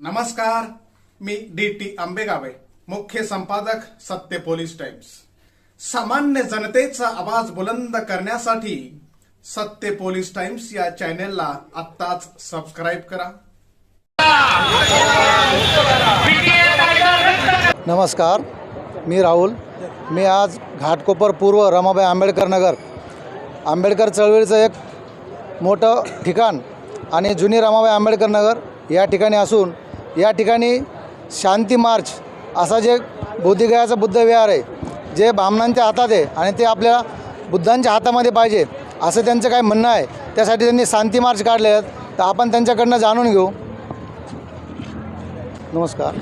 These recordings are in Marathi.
नमस्कार मी डी टी आंबेगावे मुख्य संपादक सत्य पोलीस टाइम्स. सामान्य जनतेचा आवाज बुलंद करण्यासाठी सत्य पोलीस टाइम्स या चॅनेलला आत्ताच सबस्क्राईब करा. नमस्कार मी राहुल. मी आज घाटकोपर पूर्व रमाबाई आंबेडकर नगर. आंबेडकर चळवळीचं एक मोठं ठिकाण आणि जुनी रमाबाई आंबेडकर नगर या ठिकाणी असून या ठिकाणी शांती मार्च असा जे बोधिगयाचा बुद्ध विहार आहे जे ब्राह्मणांच्या हातात आहे आणि ते आपल्या बुद्धांच्या हातामध्ये पाहिजे असं त्यांचं काय म्हणणं आहे. त्यासाठी त्यांनी शांती मार्च काढले आहेत. तर आपण त्यांच्याकडनं जाणून घेऊ. नमस्कार.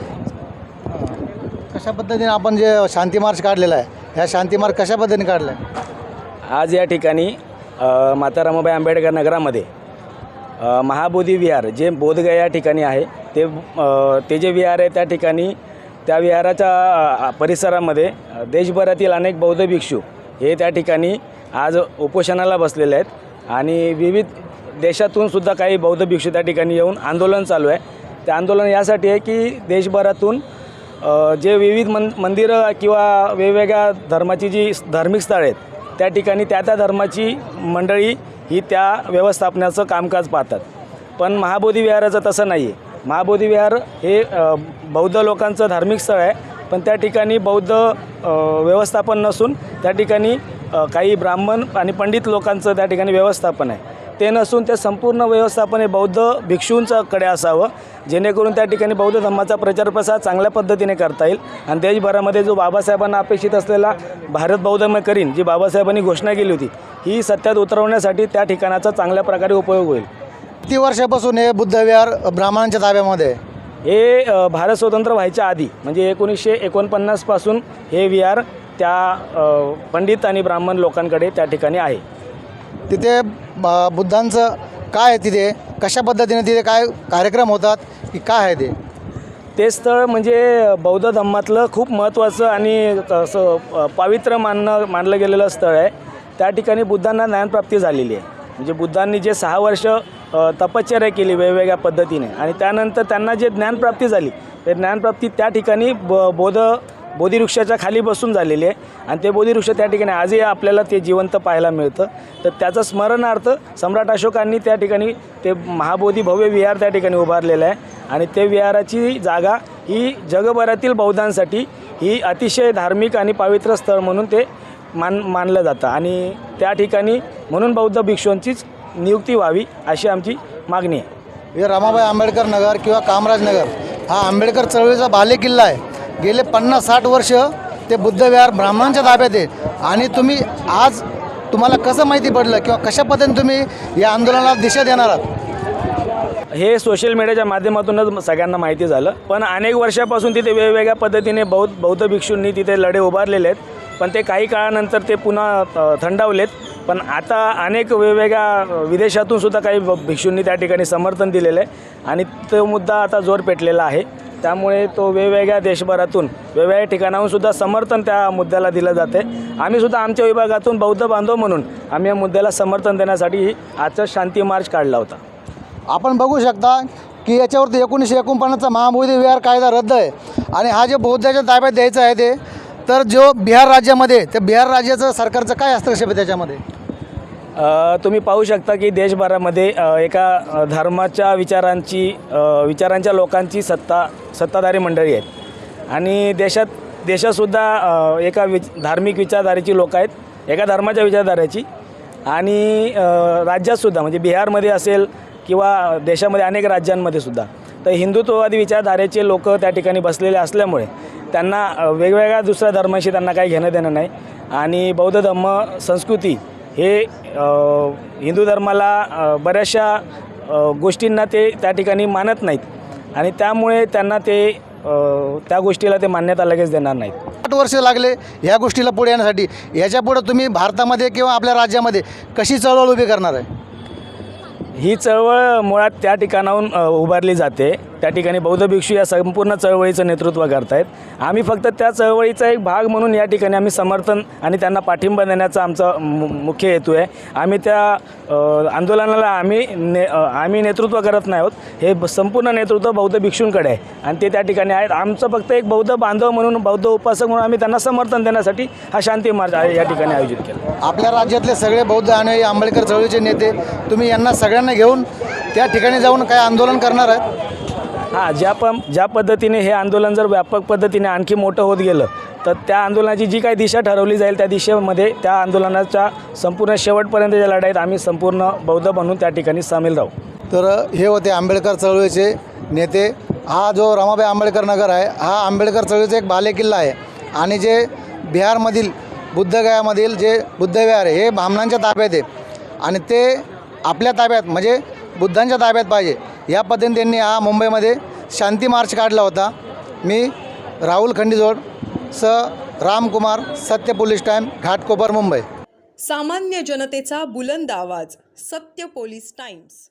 कशा पद्धतीने आपण जे शांती मार्च काढलेला आहे ह्या शांती मार्च कशा पद्धतीने काढला आहे आज या ठिकाणी माता रमाबाई आंबेडकर नगरामध्ये महाबोधी विहार जे बोधगया या ठिकाणी आहे ते ते जे विहार आहे त्या ठिकाणी त्या विहाराच्या परिसरामध्ये देशभरातील अनेक बौद्ध भिक्षू हे त्या ठिकाणी आज उपोषणाला बसलेले आहेत. आणि विविध देशातून सुद्धा काही बौद्ध भिक्षू त्या ठिकाणी येऊन आंदोलन चालू आहे. ते आंदोलन यासाठी आहे की देशभरातून जे विविध मन मंदिरं किंवा वेगवेगळ्या धर्माची जी धार्मिक स्थळं आहेत त्या ठिकाणी त्या त्या धर्माची मंडळी ही त्या व्यवस्थापनाचं कामकाज पाहतात. पण महाबोधी विहाराचं तसं नाही आहे महाबोधी विहार हे बौद्ध लोकांचं धार्मिक स्थळ आहे पण त्या ठिकाणी बौद्ध व्यवस्थापन नसून त्या ठिकाणी काही ब्राह्मण आणि पंडित लोकांचं त्या ठिकाणी व्यवस्थापन आहे. ते नसून ते संपूर्ण व्यवस्थापन हे बौद्ध भिक्षूंच्याकडे असावं. जेणेकरून त्या ठिकाणी बौद्ध धर्माचा प्रचार प्रसार चांगल्या पद्धतीने करता येईल. आणि देशभरामध्ये जो बाबासाहेबांना अपेक्षित असलेला भारत बौद्धमय करीन जी बाबासाहेबांनी घोषणा केली होती ही सत्यात उतरवण्यासाठी त्या ठिकाणाचा चांगल्या प्रकारे उपयोग होईल. किती वर्षापासून हे बुद्ध विहार ब्राह्मणांच्या ताब्यामध्ये हे भारत स्वतंत्र व्हायच्या आधी म्हणजे एकोणीसशे एकोणपन्नासपासून हे विहार त्या पंडित आणि ब्राह्मण लोकांकडे त्या ठिकाणी आहे. तिथे ब- बुद्धांचं काय आहे तिथे? कशा पद्धतीने तिथे काय कार्यक्रम होतात? की काय आहे ते? ते स्थळ म्हणजे बौद्ध धर्मातलं खूप महत्त्वाचं आणि असं अ, पावित्र्य मानणं मानलं गेलेलं स्थळ आहे. त्या ठिकाणी बुद्धांना ज्ञानप्राप्ती झालेली आहे. म्हणजे बुद्धांनी जे सहा वर्ष तपश्चर्या केली वेगवेगळ्या पद्धतीने आणि त्यानंतर त्यांना जे ज्ञानप्राप्ती झाली ते ज्ञानप्राप्ती त्या ठिकाणी ब बौद्ध बोधीवृक्षाच्या खाली बसून झालेली आहे. आणि ते बोधिवृक्ष त्या ठिकाणी आजही आपल्याला ते जिवंत पाहायला मिळतं. तर त्याचं स्मरणार्थ सम्राट अशोकांनी त्या ठिकाणी ते महाबोधी भव्य विहार त्या ठिकाणी उभारलेलं आहे. आणि ते विहाराची जागा ही जगभरातील बौद्धांसाठी ही अतिशय धार्मिक आणि पवित्र स्थळ म्हणून ते मान मानलं जातं. आणि त्या ठिकाणी म्हणून बौद्ध भिक्षूंचीच नियुक्ती व्हावी अशी आमची मागणी आहे. रमाबाई आंबेडकर नगर किंवा कामराज नगर. हा आंबेडकर चळवळीचा बालेकिल्ला आहे. गेले पन्नास साठ वर्ष ते बुद्ध विहार ब्राह्मणांच्या ताब्यात आहे. आणि तुम्ही आज तुम्हाला कसं माहिती पडलं किंवा कशा पद्धतीने तुम्ही या आंदोलनाला दिशा देणार आहात? हे सोशल मीडियाच्या माध्यमातूनच सगळ्यांना माहिती झालं. पण अनेक वर्षापासून तिथे वेगवेगळ्या पद्धतीने बौद्ध बौद्ध भिक्षूंनी तिथे लढे उभारलेले आहेत. पण ते काही काळानंतर ते पुन्हा थंडावलेत. पण आता अनेक वेगवेगळ्या विदेशातून सुद्धा काही भिक्षूंनी त्या ठिकाणी समर्थन दिलेलं आहे. आणि तो मुद्दा आता जोर पेटलेला आहे. त्यामुळे तो वेगवेगळ्या देशभरातून वेगवेगळ्या ठिकाणाहून सुद्धा समर्थन त्या मुद्द्याला दिलं जाते. आम्ही सुद्धा आमच्या विभागातून बौद्ध बांधव म्हणून आम्ही या मुद्द्याला समर्थन देण्यासाठी आजचा शांती मार्च काढला होता. आपण बघू शकता की याच्यावरती एकोणीसशे एकोणपन्नासचा महाबोधी विहार कायदा रद्द आहे. आणि हा जे बौद्धाच्या ताब्यात द्यायचा आहे ते तर जो बिहार राज्यामध्ये त्या बिहार राज्याचं सरकारचं काय हस्तक्षेप आहे त्याच्यामध्ये? तुम्ही पाहू शकता की देशभरामध्ये एका धर्माच्या विचारांची विचारांच्या लोकांची सत्ता सत्ताधारी मंडळी आहेत. आणि देशात देशातसुद्धा एका विच धार्मिक विचारधारेची लोक आहेत एका धर्माच्या विचारधारेची. आणि राज्यातसुद्धा म्हणजे बिहारमध्ये असेल किंवा देशामध्ये अनेक राज्यांमध्ये सुद्धा तर हिंदुत्ववादी विचारधारेचे लोक त्या ठिकाणी बसलेले असल्यामुळे त्यांना वेगवेगळ्या दुसऱ्या धर्माशी त्यांना काही घेणं देणं नाही. आणि बौद्ध धर्म संस्कृती हे हिंदू धर्माला बऱ्याचशा गोष्टींना ते त्या ठिकाणी मानत नाहीत. आणि त्यामुळे त्यांना ते त्या गोष्टीला ते मान्यता लगेच देणार नाहीत. आठ वर्ष लागले ह्या गोष्टीला पुढे येण्यासाठी. याच्यापुढे तुम्ही भारतामध्ये किंवा आपल्या राज्यामध्ये कशी चळवळ उभी करणार आहे? ही चळवळ मुळात त्या ठिकाणाहून उभारली जाते. त्या ठिकाणी बौद्ध भिक्षू या संपूर्ण चळवळीचं नेतृत्व करतायत. आम्ही फक्त त्या चळवळीचा एक भाग म्हणून या ठिकाणी आम्ही समर्थन आणि त्यांना पाठिंबा देण्याचा आमचा मु- मुख्य हेतू आहे. आम्ही त्या आंदोलनाला आम्ही ने आम्ही नेतृत्व करत नाही आहोत. हे संपूर्ण नेतृत्व बौद्ध भिक्षूंकडे आहे. आणि ते त्या ठिकाणी आहेत. आमचं फक्त एक बौद्ध बांधव म्हणून बौद्ध उपासक म्हणून आम्ही त्यांना समर्थन देण्यासाठी हा शांती मार्च आहे या ठिकाणी आयोजित केला. आपल्या राज्यातले सगळे बौद्ध आणि आंबेडकर चळवळीचे नेते तुम्ही यांना सगळ्यांना घेऊन त्या ठिकाणी जाऊन काय आंदोलन करणार आहेत? हां ज्या पण ज्या पद्धतीने हे आंदोलन जर व्यापक पद्धतीने आणखी मोठं होत गेलं तर त्या आंदोलनाची जी काही दिशा ठरवली जाईल त्या दिशेमध्ये त्या आंदोलनाच्या संपूर्ण शेवटपर्यंतच्या लढाईत आम्ही संपूर्ण बौद्ध बनून त्या ठिकाणी सामील राहू. तर हे होते आंबेडकर चळवळीचे नेते. हा जो रमाबाई आंबेडकर नगर आहे हा आंबेडकर चळवळीचा एक बालेकिल्ला आहे. आणि जे बिहारमधील बुद्धगयामधील जे बुद्धविहार आहे हे भामनांच्या ताब्यात आहे. आणि ते आपल्या ताब्यात म्हणजे बुद्धांच्या ताब्यात पाहिजे. या पद्धतीने त्यांनी हा मुंबईमध्ये शांती मार्च काढला होता. मी राहुल खंडीजोड स रामकुमार सत्य पोलीस टाईम घाटकोपर मुंबई. सामान्य जनतेचा बुलंद आवाज सत्य पोलीस टाइम्स.